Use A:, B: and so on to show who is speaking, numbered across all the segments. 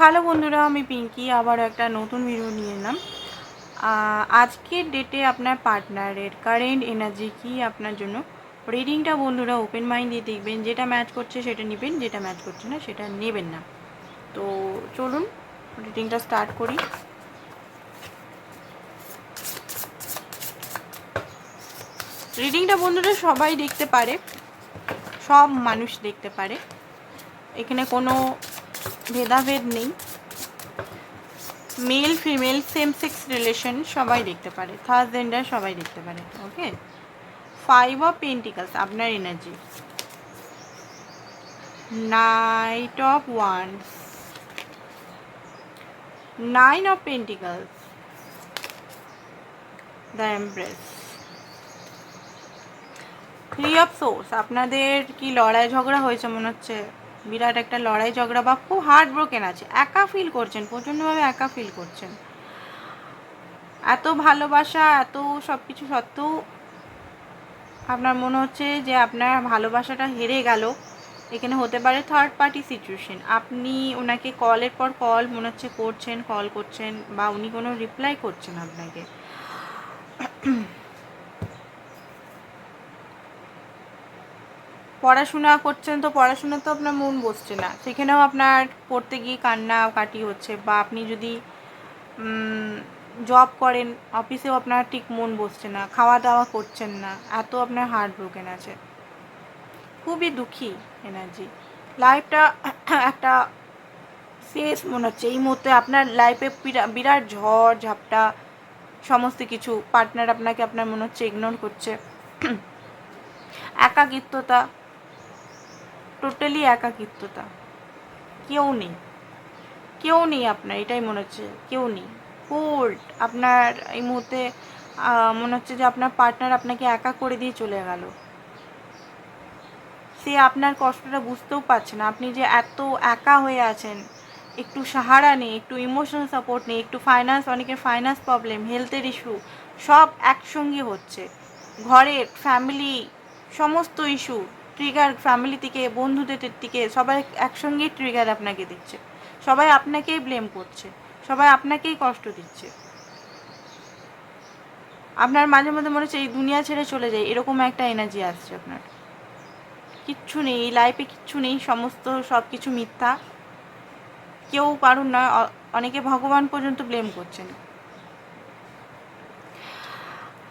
A: Hello বন্ধুরা আমি পিঙ্কি আবার একটা নতুন ভিডিও নিয়ে এলাম। আজকের ডেটে আপনার পার্টনারের কারেন্ট এনার্জি কি আপনার জন্য? রিডিংটা বন্ধুরা ওপেন মাইন্ড দিয়ে দেখবেন, যেটা ম্যাচ করছে সেটা নেবেন, যেটা ম্যাচ করছে না সেটা নেবেন না। তো চলুন রিডিংটা স্টার্ট করি। রিডিংটা বন্ধুরা সবাই দেখতে পারে, সব মানুষ দেখতে পারে। এখানে কোনো ভেদাভেদ নেই। Male female same sex relation সবাই দেখতে পারে। থার্ড জেন্ডার সবাই দেখতে পারে ওকে ফাইভ অফ পেন্টিকালস আপনার energy knight of wands nine of pentacles the empress three of swords আপনাদের কি লড়াই ঝগড়া হয়েছে মনে হচ্ছে? বিরাট একটা লড়াই ঝগড়া বা খুব হার্ট ব্রোকেন আছে, একা ফিল করছেন, প্রচণ্ডভাবে একা ফিল করছেন। এত ভালোবাসা, এত সব কিছু সত্ত্বেও আপনার মনে হচ্ছে যে আপনার ভালোবাসাটা হেরে গেল। এখানে হতে পারে থার্ড পার্টি সিচুয়েশন আপনি ওনাকে কলের পর কল মনে হচ্ছে করছেন কল করছেন বা উনি কোনো রিপ্লাই করছেন আপনাকে। পড়াশোনা করছেন তো পড়াশোনা তো আপনার মন বসছে না। সেখানেও আপনার পড়তে গিয়ে কান্না কাটি হচ্ছে বা আপনি যদি জব করেন অফিসেও আপনার ঠিক মন বসছে না খাওয়া দাওয়া করছেন না, এত আপনার হার্ট ব্রোকেন আছে। খুবই দুঃখী এনার্জি লাইফটা একটা শেষ মনে হচ্ছে। এই মুহূর্তে আপনার লাইফে বিরাট ঝড়, ঝাপটা, সমস্ত কিছু পার্টনার আপনাকে আপনার মনে হচ্ছে ইগনোর করছে। একাকিত্বতা টোটালি একাকিত্বতা। কেউ নেই। কেউ নেই আপনার, এটাই মনে হচ্ছে, কেউ নেই। কোল্ড আপনার এই মুহূর্তে মনে হচ্ছে যে আপনার পার্টনার আপনাকে একা করে দিয়ে চলে গেল। সে আপনার কষ্টটা বুঝতেও পারছে না। আপনি যে এত একা হয়ে আছেন, একটু সাহারা নেই, একটু ইমোশনাল সাপোর্ট নেই, একটু ফাইন্যান্স অনেকের ফাইন্যান্স প্রবলেম হেলথের ইস্যু সব একসঙ্গে হচ্ছে। ঘরের ফ্যামিলি সমস্ত ইস্যু ট্রিগার ফ্যামিলি থেকে, বন্ধুদের থেকে সবাই একসঙ্গেই ট্রিগার আপনাকে দিচ্ছে। সবাই আপনাকেই ব্লেম করছে। সবাই আপনাকেই কষ্ট দিচ্ছে। আপনার মাঝে মধ্যে মনে হচ্ছে এই দুনিয়া ছেড়ে চলে যায়, এরকম একটা এনার্জি আসছে আপনার। কিচ্ছু নেই, এই লাইফে কিচ্ছু নেই, সমস্ত সব কিছু মিথ্যা। কেউ কারণ নয় অনেকে ভগবান পর্যন্ত ব্লেম করছেন।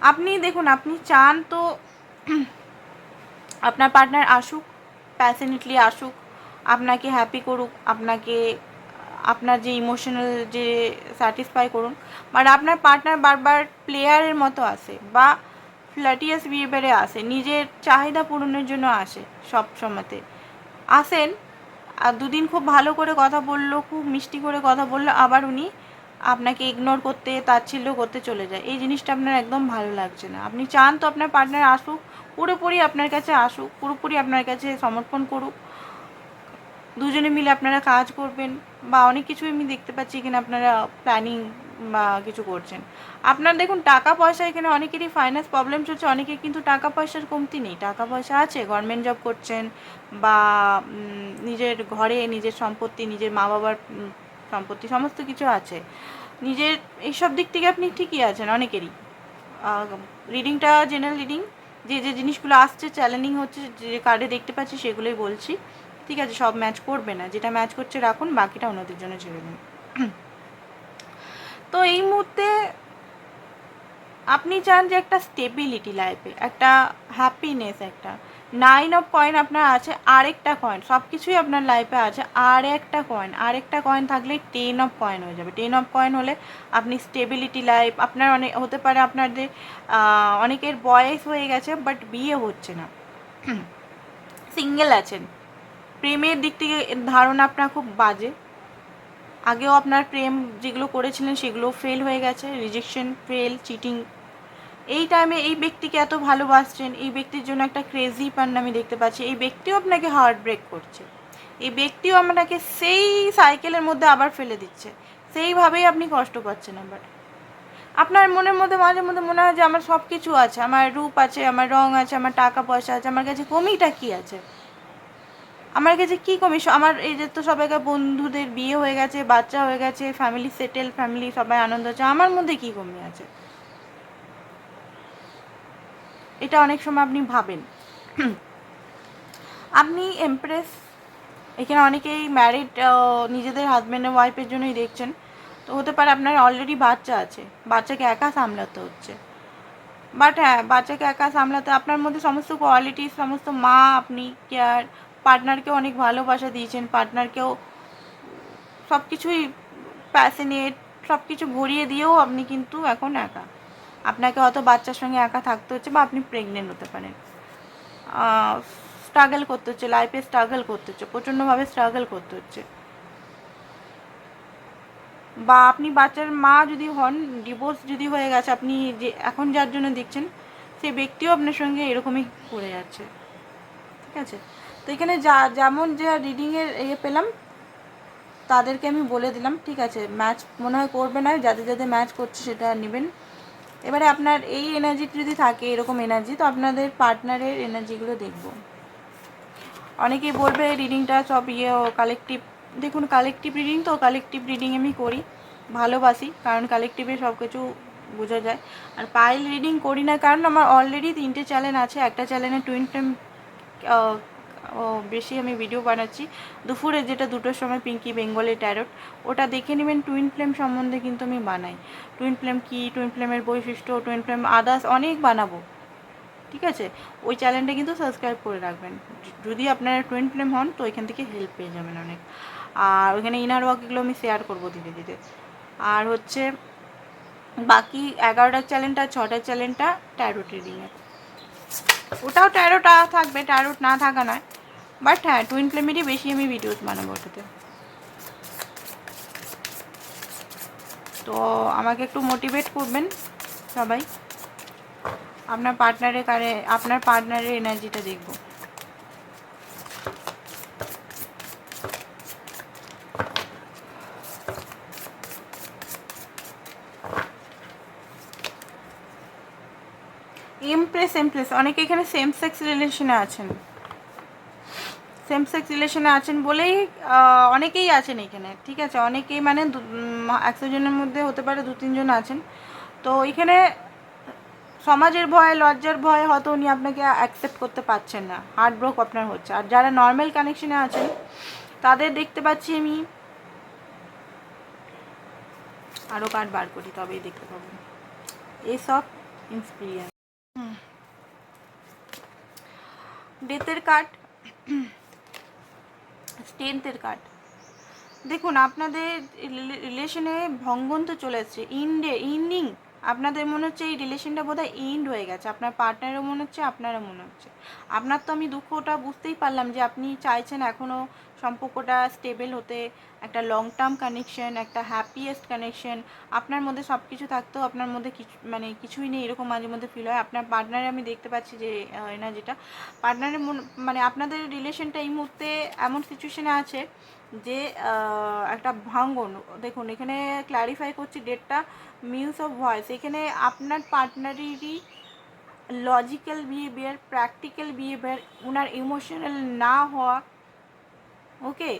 A: আপনি দেখুন, আপনি চান তো আপনার পার্টনার আসুক প্যাশনেটলি আসুক, আপনাকে হ্যাপি করুক, আপনাকে, আপনার যে ইমোশনাল যে স্যাটিসফাই করুন বাট আপনার পার্টনার বারবার প্লেয়ারের মতো আসে বা ফ্ল্যাটিয়াস বিহেভিয়ারে আসে নিজের চাহিদা পূরণের জন্য আসে সব সময়তে। আসেন, আর দুদিন খুব ভালো করে কথা বলল, খুব মিষ্টি করে কথা বলল, আবার উনি আপনাকে ইগনোর করতে, তাচ্ছিল্য করতে চলে যায়। এই জিনিসটা আপনার একদম ভালো লাগছে না। আপনি চান তো আপনার পার্টনার আসুক, পুরোপুরি আপনার কাছে আসুক, পুরোপুরি আপনার কাছে সমর্পণ করুক। দুজনে মিলে আপনারা কাজ করবেন বা অনেক কিছুই আমি দেখতে পাচ্ছি এখানে আপনারা প্ল্যানিং বা কিছু করছেন। আপনার দেখুন, টাকা পয়সা এখানে অনেকেরই ফাইন্যান্স প্রবলেম চলছে অনেকের কিন্তু টাকা পয়সার কমতি নেই। টাকা পয়সা আছে গভর্নমেন্ট জব করছেন বা নিজের ঘরে নিজের সম্পত্তি, নিজের মা বাবার সম্পত্তি, সমস্ত কিছু আছে। নিজের, এইসব দিক থেকে আপনি ঠিকই আছেন, অনেকেরই। রিডিংটা জেনারেল রিডিং যে যে জিনিসগুলো আসছে চ্যালেঞ্জিং হচ্ছে, যে কার্ডে দেখতে পাচ্ছি, সেগুলোই বলছি। ঠিক আছে, সব ম্যাচ করবে না। যেটা ম্যাচ করছে, রাখুন, বাকিটা অন্যদের জন্য ছেড়ে দিন। তো এই মুহূর্তে আপনি চান যে একটা স্টেবিলিটি লাইফে একটা হ্যাপিনেস একটা। নাইন অফ কয়েন আপনার আছে, আরেকটা কয়েন সব কিছুই আপনার লাইফে আছে আর একটা কয়েন আরেকটা কয়েন থাকলে টেন অফ কয়েন হয়ে যাবে। টেন অফ কয়েন হলে আপনি স্টেবিলিটি লাইফ আপনার অনেক, হতে পারে আপনাদের অনেকের বয়স হয়ে গেছে বাট বিয়ে হচ্ছে না। সিঙ্গেল আছেন। প্রেমের দিক থেকে ধারণা আপনার খুব বাজে। আগেও আপনার প্রেম যেগুলো করেছিলেন সেগুলো ফেল হয়ে গেছে রিজেকশন ফেল চিটিং এই টাইমে এই ব্যক্তিকে এত ভালোবাসছেন, এই ব্যক্তির জন্য একটা ক্রেজি পান আমি দেখতে পাচ্ছি। এই ব্যক্তিও আপনাকে হার্ট ব্রেক করছে। এই ব্যক্তিও আপনাকে সেই সাইকেলের মধ্যে আবার ফেলে দিচ্ছে। সেইভাবেই আপনি কষ্ট পাচ্ছেন আবার। আপনার মনের মধ্যে, মাঝে মধ্যে মনে হয় যে আমার সব কিছু আছে, আমার রূপ আছে, আমার রং আছে, আমার টাকা পয়সা আছে, আমার কাছে কমিটা কী আছে? আমার কাছে কী কমি? আমার এই যে তো সবাইকার বন্ধুদের বিয়ে হয়ে গেছে, বাচ্চা হয়ে গেছে ফ্যামিলি সেটেল ফ্যামিলি সবাই আনন্দ হচ্ছে, আমার মধ্যে কী কমি আছে? এটা অনেক সময় আপনি ভাবেন। আপনি এমপ্রেস এখানে অনেকেই ম্যারিড নিজেদের হাজব্যান্ড ওয়াইফের জন্যই দেখছেন। তো হতে পারে আপনার অলরেডি বাচ্চা আছে, বাচ্চাকে একা সামলাতে হচ্ছে। বাট হ্যাঁ বাচ্চাকে একা সামলাতে আপনার মধ্যে সমস্ত কোয়ালিটি সমস্ত মা আপনি কেয়ার পার্টনারকেও অনেক ভালোবাসা দিয়েছেন পার্টনারকেও সব কিছুই প্যাশনেট সব কিছু ভরিয়ে দিয়েও আপনি কিন্তু এখন একা। আপনাকে অত বাচ্চার সঙ্গে একা থাকতে হচ্ছে বা আপনি প্রেগনেন্ট হতে পারেন। স্ট্রাগল করতে হচ্ছে লাইফে স্ট্রাগল করতে হচ্ছে প্রচণ্ডভাবে স্ট্রাগল করতে হচ্ছে। বা আপনি বাচ্চার মা যদি হন ডিভোর্স যদি হয়ে গেছে, আপনি যে এখন যার জন্য দেখছেন সেই ব্যক্তিও আপনার সঙ্গে এরকমই করে যাচ্ছে। ঠিক আছে? তো এখানে যা, যেমন যে রিডিংয়ের ইয়ে পেলাম, তাদেরকে আমি বলে দিলাম, ঠিক আছে? ম্যাচ মনে হয় করবে না, যাদের যাদের ম্যাচ করছে সেটা নেবেন। এবারে আপনার এই এনার্জি যদি থাকে, এরকম এনার্জি তো আপনাদের পার্টনারের এনার্জিগুলো দেখব। অনেকেই বলবে রিডিংটা সব ইয়ে কালেকটিভ দেখুন কালেকটিভ রিডিং তো কালেকটিভ রিডিং আমি করি, ভালোবাসি, কারণ কালেকটিভে সব কিছু বোঝা যায়। আর পাইল রিডিং করি না, কারণ আমার অলরেডি তিনটে চ্যানেল আছে, একটা চ্যানেলে টুইন ফ্লেম বেশি আমি ভিডিও বানাচ্ছি। দুপুরে যেটা দুটোর সময় পিঙ্কি বেঙ্গলি ট্যারট ওটা দেখে নেবেন। টুইন ফ্লেম সম্বন্ধে কিন্তু আমি বানাই। টুইন ফ্লেম কী টুইন ফ্লেমের বৈশিষ্ট্য টুইন ফ্লেম আদার্স অনেক বানাবো। ঠিক আছে? ওই চ্যানেলটা কিন্তু সাবস্ক্রাইব করে রাখবেন। যদি আপনারা টুইন ফ্লেম হন, তো ওইখান থেকে হেল্প পেয়ে যাবেন অনেক। আর ওইখানে ইনার ওয়ার্কগুলো আমি শেয়ার করব ধীরে ধীরে। আর হচ্ছে, বাকি এগারোটার চ্যানেলটা ছটার চ্যানেলটা ট্যারোট রিডিংয়ের ওটাও ট্যারোট থাকবে ট্যারোট না থাকা নয়। বাট হ্যাঁ টুইন ফ্লেমেরই বেশি আমি ভিডিওস বানাবো ওটাতে। তো আমাকে একটু মোটিভেট করবেন সবাই। আপনার পার্টনারের কারে, আপনার পার্টনারের এনার্জিটা দেখব। এমপ্রেস এমপ্রেস অনেকে এখানে সেম সেক্স রিলেশনে আছেন। সেম সেক্স রিলেশনে আছেন বলেই অনেকেই আছেন এখানে, ঠিক আছে? অনেকেই মানে একশো জনের মধ্যে হতে পারে দু, তিনজন আছেন। তো এখানে সমাজের ভয়, লজ্জার ভয়ে হয়তো উনি আপনাকে অ্যাকসেপ্ট করতে পারছেন না। হার্ট ব্রোক আপনার হচ্ছে। আর যারা নর্মাল কানেকশনে আছেন, তাদের দেখতে পাচ্ছি আমি আরও কার্ড বার করি, তবেই দেখতে পাবো। এসব ইন্সপিরিয়েন্স ডেথের কার্ড স্ট্রেংথের কার্ড দেখুন আপনাদের রিলেশনে ভঙ্গন তো চলে এসছে ইন্ডে ইন্ডিং আপনাদের মনে হচ্ছে এই রিলেশনটা বোধহয় এন্ড হয়ে গেছে। আপনার পার্টনারও মনে হচ্ছে, আপনারও মনে হচ্ছে। আপনার তো আমি দুঃখটা বুঝতেই পারলাম যে আপনি চাইছেন এখনও সম্পর্কটা স্টেবল হতে, একটা লং টার্ম কানেকশন একটা হ্যাপিয়েস্ট কানেকশন আপনার মধ্যে সব কিছু থাকতেও আপনার মধ্যে কিছু মানে কিছুই নেই, এরকম মাঝে মধ্যে ফিল হয়। আপনার পার্টনারে আমি দেখতে পাচ্ছি যে এনার্জিটা পার্টনারের মানে আপনাদের রিলেশনটা এই মুহূর্তে এমন সিচুয়েশনে আছে যে একটা ভাঙ্গন। দেখুন, এখানে ক্ল্যারিফাই করছি ডেটটা মিউস অফ ভয়েস এখানে আপনার পার্টনারেরই লজিক্যাল বিহেভিয়ার প্র্যাকটিক্যাল বিহেভিয়ার ওনার ইমোশনাল না হওয়া ওকে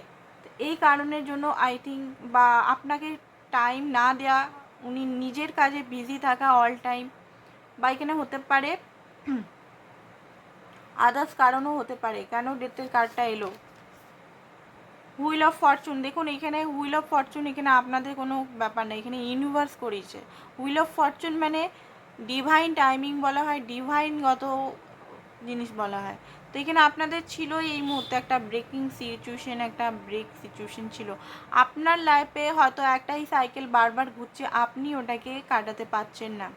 A: এই কারণের জন্য আই থিঙ্ক বা আপনাকে টাইম না দেওয়া উনি নিজের কাজে বিজি থাকা অল টাইম বা এখানে হতে পারে আদার্স কারণও হতে পারে। কেন ডেটের কার্ডটা এলো? হুইল অফ ফরচুন দেখুন, এখানে হুইল অফ ফরচুন এখানে আপনাদের কোনো ব্যাপার নেই, এখানে ইউনিভার্স করেছে। হুইল অফ ফরচুন মানে ডিভাইন টাইমিং বলা হয় ডিভাইনগত জিনিস বলা হয়। তো এখানে আপনাদের ছিল এই মুহূর্তে একটা ব্রেকিং সিচুয়েশন একটা ব্রেক সিচুয়েশন ছিল। আপনার লাইফে হয়তো একটাই সাইকেল বারবার ঘুরছে, আপনি ওটাকে কাটাতে পারছেন না।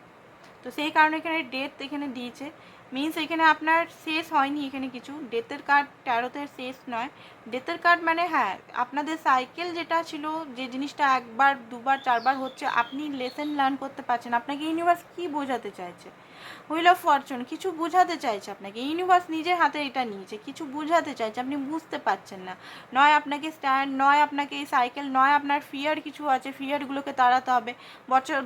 A: তো সেই কারণে এখানে ডেথ এখানে দিয়েছে। মিন্স এখানে আপনার শেষ হয়নি, এখানে কিছু। ডেথের কার্ড ট্যারোতে শেষ নয়। ডেথের কার্ড মানে হ্যাঁ আপনাদের সাইকেল যেটা ছিল, যে জিনিসটা একবার, দুবার, চারবার হচ্ছে, আপনি লেসেন লার্ন করতে পারছেন। আপনাকে ইউনিভার্স কী বোঝাতে চাইছে? হুইল অফ ফরচুন কিছু বোঝাতে চাইছে আপনাকে। ইউনিভার্স নিজের হাতে এটা নিয়েছে, কিছু বোঝাতে চাইছে, আপনি বুঝতে পারছেন না। নয় আপনাকে স্ট্যান্ড নয় আপনাকে এই সাইকেল নয় আপনার ফিয়ার কিছু আছে ফিয়ারগুলোকে তাড়াতে হবে। বছর,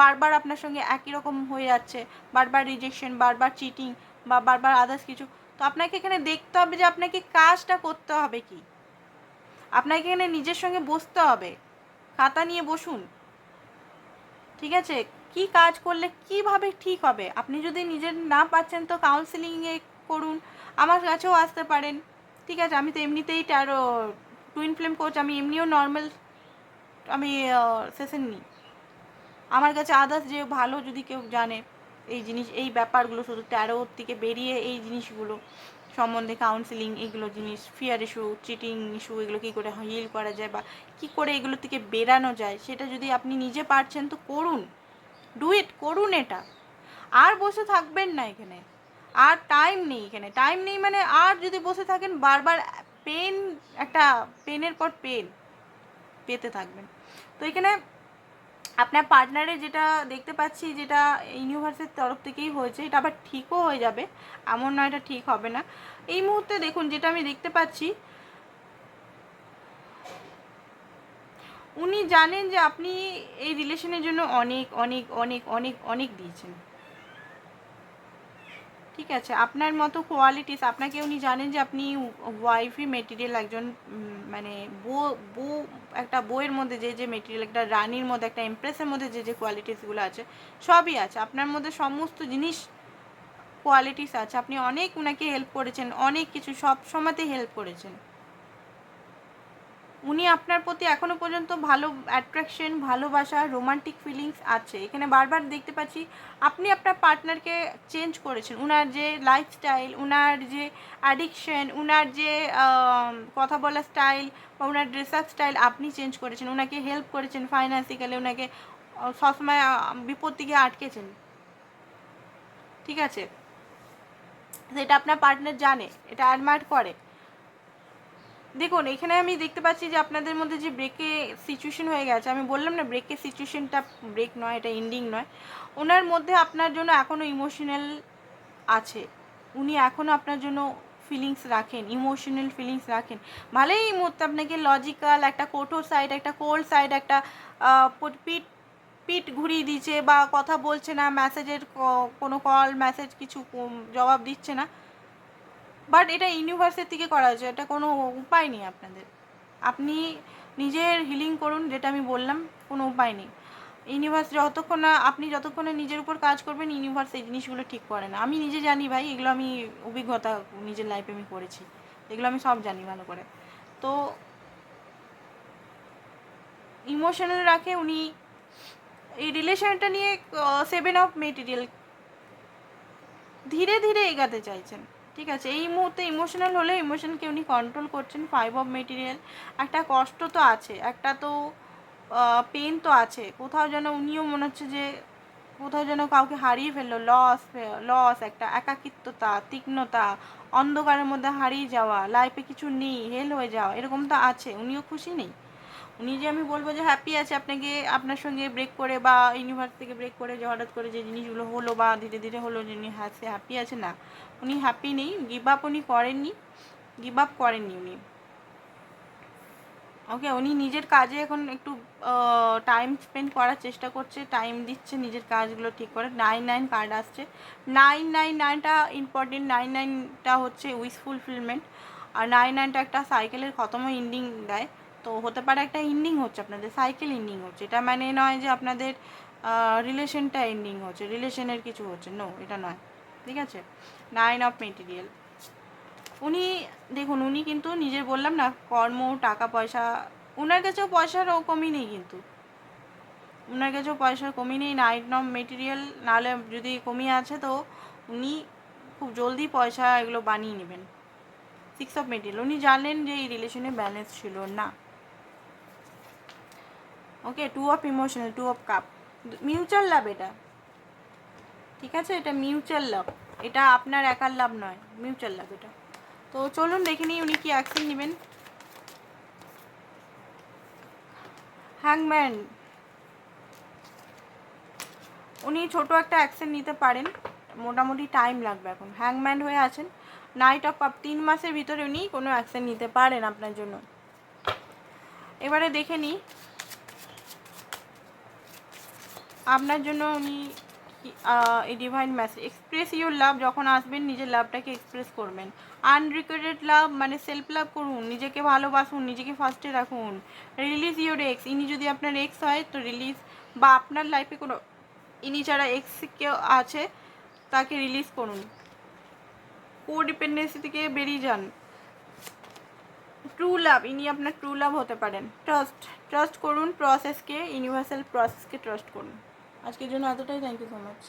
A: বারবার আপনার সঙ্গে একই রকম হয়ে যাচ্ছে, বারবার রিজেকশন বারবার চিটিং বা বারবার আদার্স কিছু। তো আপনাকে এখানে দেখতে হবে যে আপনাকে কাজটা করতে হবে কি। আপনাকে এখানে নিজের সঙ্গে বসতে হবে। খাতা নিয়ে বসুন। ঠিক আছে? কি কাজ করলে কীভাবে ঠিক হবে? আপনি যদি নিজের না পাচ্ছেন তো কাউন্সিলিংয়ে করুন। আমার কাছেও আসতে পারেন। ঠিক আছে? আমি তো এমনিতেই ট্যারো টুইন ফ্লেম কোচ আমি এমনিও নর্মাল আমি সেশন নিই। আমার কাছে আদার্স যে ভালো যদি কেউ জানে। এই জিনিস, এই ব্যাপারগুলো শুধু ট্যারোর থেকে বেরিয়ে এই জিনিসগুলো সম্বন্ধে কাউন্সিলিং এগুলো জিনিস ফিয়ার ইস্যু চিটিং ইস্যু এগুলো কী করে হিল করা যায় বা কী করে এগুলো থেকে বেরানো যায়, সেটা যদি আপনি নিজে পারছেন তো করুন। ডু ইট করুন এটা। আর বসে থাকবেন না এখানে। আর টাইম নেই এখানে। টাইম নেই মানে আর যদি বসে থাকেন, বারবার পেন একটা পেনের পর পেন পেতে থাকবেন। তো এখানে আপনার পার্টনারে যেটা দেখতে পাচ্ছি, যেটা ইউনিভার্সের তরফ থেকেই হয়েছে, এটা আবার ঠিকও হয়ে যাবে। এমন নয়, এটা ঠিক হবে না। এই মুহূর্তে দেখুন, যেটা আমি দেখতে পাচ্ছি, উনি জানেন যে আপনি এই রিলেশনের জন্য অনেক অনেক অনেক অনেক অনেক দিয়েছেন। ঠিক আছে, আপনার মতো কোয়ালিটিস আপনাকে উনি জানেন যে আপনি ওয়াইফি মেটেরিয়াল একজন মানে বউ বউ, একটা বইয়ের মধ্যে যে যে মেটেরিয়াল একটা রানীর মধ্যে, একটা এমপ্রেসের মধ্যে যে যে কোয়ালিটিসগুলো আছে, সবই আছে। আপনার মধ্যে সমস্ত জিনিস কোয়ালিটিস আছে। আপনি অনেক উনাকে হেল্প করেছেন, অনেক কিছু, সব সময়তে হেল্প করেছেন। উনি আপনার প্রতি এখনও পর্যন্ত ভালো অ্যাট্রাকশন ভালোবাসা রোমান্টিক ফিলিংস আছে। এখানে বারবার দেখতে পাচ্ছি আপনি আপনার পার্টনারকে চেঞ্জ করেছেন। উনার যে লাইফস্টাইল উনার যে অ্যাডিকশন উনার যে কথা বলার স্টাইল বা উনার ড্রেস আপ স্টাইল আপনি চেঞ্জ করেছেন। উনাকে হেল্প করেছেন ফাইন্যান্সিক্যালি আহ, সবসময় বিপদ থেকে আটকেছেন। ঠিক আছে? সেটা আপনার পার্টনার জানে এটা অ্যাডমায়ার করে। দেখুন এখানে আমি দেখতে পাচ্ছি যে আপনাদের মধ্যে যে ব্রেকে সিচুয়েশন হয়ে গেছে আমি বললাম না ব্রেকের সিচুয়েশনটা ব্রেক নয় এটা এন্ডিং নয়। ওনার মধ্যে আপনার জন্য এখনও ইমোশনাল আছে। উনি এখনও আপনার জন্য ফিলিংস রাখেন ইমোশনাল ফিলিংস রাখেন। ভালোই এই মুহূর্তে আপনাকে লজিক্যাল একটা কঠোর সাইড একটা কোল্ড সাইড একটা আহ, প- পিঠ পিঠ ঘুরিয়ে দিচ্ছে বা কথা বলছে না মেসেজের কোনো কল মেসেজ কিছু জবাব দিচ্ছে না। বাট এটা ইউনিভার্সের থেকে করা হয়েছে, এটা কোনো উপায় নেই আপনাদের। আপনি নিজের হিলিং করুন, যেটা আমি বললাম, কোনো উপায় নেই। ইউনিভার্স যতক্ষণ না, আপনি যতক্ষণ নিজের উপর কাজ করবেন, ইউনিভার্স এই জিনিসগুলো ঠিক করে না। আমি নিজে জানি ভাই, এগুলো আমি অভিজ্ঞতা নিজের লাইফে আমি করেছি। এগুলো আমি সব জানি ভালো করে। তো ইমোশনাল রাখে উনি, এই রিলেশনটা নিয়ে সেভেন অফ মেটেরিয়াল ধীরে ধীরে এগাতে চাইছেন। ঠিক আছে? এই মুহূর্তে ইমোশনাল হলে ইমোশনকে উনি কন্ট্রোল করছেন ফাইভ অফ মেটেরিয়াল একটা কষ্ট তো আছে, একটা তো পেন তো আছে। কোথাও যেন উনিও মনে হচ্ছে যে, কোথাও যেন কাউকে হারিয়ে ফেলল লস লস একটা একাকিত্বতা, তীক্ষ্ণতা, অন্ধকারের মধ্যে হারিয়ে যাওয়া লাইফে কিছু নেই হেল হয়ে যাওয়া, এরকম তো আছে। উনিও খুশি নেই? উনি যে আমি বলব যে হ্যাপি আছে আপনাকে, আপনার সঙ্গে ব্রেক করে বা ইউনিভার্স থেকে ব্রেক করে যে হঠাৎ করে যে জিনিসগুলো হলো বা ধীরে ধীরে হলো যে উনি হ্যাপি আছে, না। উনি হ্যাপি নেই গিভ আপ উনি করেননি গিভ আপ করেননি উনি। ওকে উনি নিজের কাজে এখন একটু টাইম স্পেন্ড করার চেষ্টা করছে টাইম দিচ্ছে, নিজের কাজগুলো ঠিক করে। নাইন নাইন কার্ড আসছে। নাইন নাইন নাইনটা ইম্পর্টেন্ট নাইন নাইনটা হচ্ছে উইস ফুলফিলমেন্ট আর নাইন নাইনটা একটা সাইকেলের খতম ইন্ডিং দেয়। তো হতে পারে একটা এন্ডিং হচ্ছে, আপনাদের সাইকেল এন্ডিং হচ্ছে। এটা মানে নয় যে আপনাদের রিলেশনটা এন্ডিং হচ্ছে রিলেশনের কিছু হচ্ছে। নো এটা নয়। ঠিক আছে? নাইন অফ মেটেরিয়াল উনি, দেখুন, উনি কিন্তু নিজের বললাম না, কর্ম, টাকা, পয়সা ওনার কাছেও পয়সার কমই নেই কিন্তু। ওনার কাছেও পয়সার কমই নেই। নাইট নম মেটেরিয়াল নাহলে যদি কমই আছে তো উনি খুব জলদি পয়সা এগুলো বানিয়ে নেবেন। সিক্স অফ মেটেরিয়াল উনি জানলেন যে এই রিলেশনে ব্যালেন্স ছিল না। Okay two of emotional two of cup mutual love এটা। ঠিক আছে? এটা মিউচুয়াল লাভ এটা আপনার একার লাভ নয়। মিউচুয়াল লাভ এটা। তো চলুন দেখে নিই উনি কি অ্যাকশন নেবেন। হ্যাংম্যান উনি ছোট একটা অ্যাকশন নিতে পারেন। মোটামুটি টাইম লাগবে এখন। হ্যাংম্যান হয়ে আছেন। নাইট অফ কাপ তিন মাসের ভিতরে উনি কোনো অ্যাকশন নিতে পারেন আপনার জন্য। এবারে দেখে নিই। আপনার জন্য উনি এই divine message express your love যখন আসবেন, নিজের লাভটাকে এক্সপ্রেস করবেন। আনরিকোয়েটেড লাভ মানে সেলফ লাভ করুন, নিজেকে ভালোবাসুন, নিজেকে ফার্স্টে রাখুন। রিলিজ ইউর এক্স ইনি যদি আপনার এক্স হয়, তো রিলিজ বা আপনার লাইফে কোনো, ইনি যারা এক্স কেউ আছে, তাকে রিলিজ করুন। কো ডিপেন্ডেন্সি থেকে বেরিয়ে যান। ট্রু লাভ ইনি আপনার ট্রু লাভ হতে পারেন। ট্রাস্ট ট্রাস্ট করুন প্রসেসকে ইউনিভার্সাল প্রসেসকে ট্রাস্ট করুন। আজকের জন্য এতটাই থ্যাংক ইউ সো মাচ